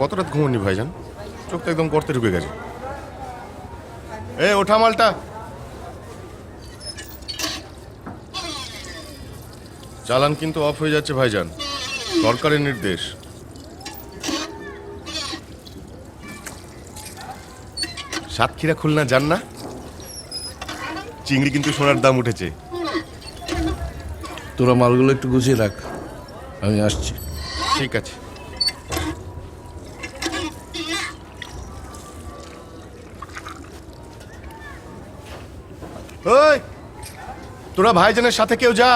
কত রাত ঘুমোনি ভাইজান? চোখ তো একদম করতে ঢুকে গেছে। এ ওঠা মালটা। চালান কিন্তু অফ হয়ে যাচ্ছে ভাইজান। সরকারের নির্দেশ। সাতক্ষীরা খুলনা যান না? চিংড়ি কিন্তু সোনার দাম উঠেছে। তোরা মালগুলো একটু গুছিয়ে রাখ। আমি আসছি। ঠিক আছে। ওই তোরা ভাইজানের সাথে কেউ যা।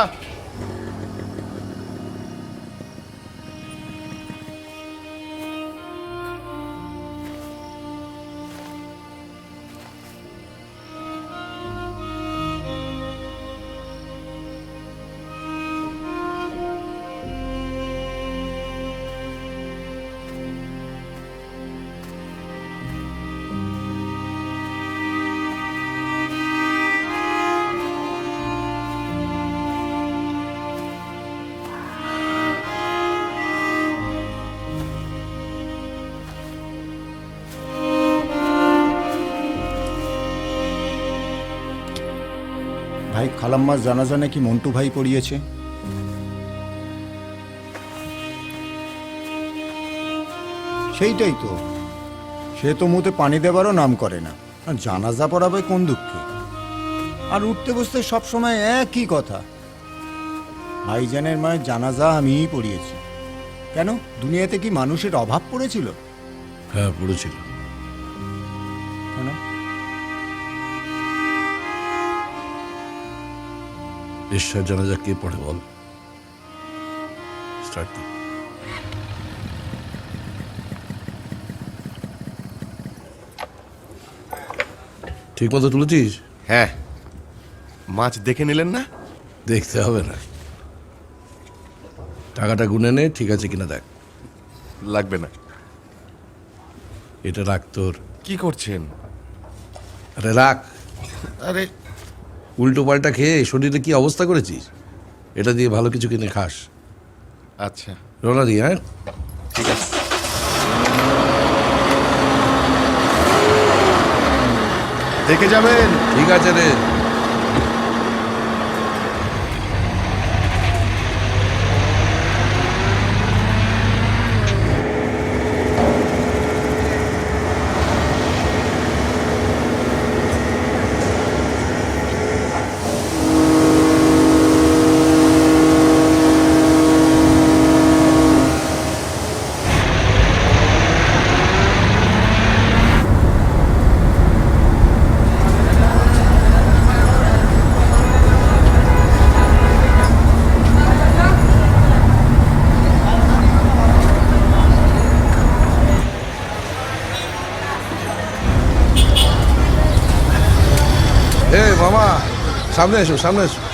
ভাই খালাম্মার জানাজা নাকি মন্টু ভাই পড়িয়েছে? সেইটাই তো। সে তো মুতে পানি দেবারও নাম করে না। আর জানাজা পড়াবে কোন দুঃখে? আর উঠতে বসতে সবসময় একই কথা। ভাইজানের মায়ের জানাজা আমিই পড়িয়েছি। কেন? দুনিয়াতে কি মানুষের অভাব পড়েছিল? হ্যাঁ পড়েছিল। ঈশ্বর জানাজা কে পড়ে বল। স্টার্ট ঠিক মতো তুলেছিস? হ্যাঁ। মাছ দেখে নিলেন না? দেখতে হবে না। টাকাটা গুনে নে ঠিক আছে কিনা দেখ। লাগবে না। এটা রাখ তোর। কি করছেন? আরে রাখ। আরে উল্টো পাল্টা খেয়ে শরীরে কি অবস্থা করেছিস? এটা দিয়ে ভালো কিছু কিনে খাস। আচ্ছা। রোনা দি হ্যাঁ? ঠিক আছে। দেখে যাবেন। ঠিক আছে রে। ए मामा सामने आइसु सामने आइसु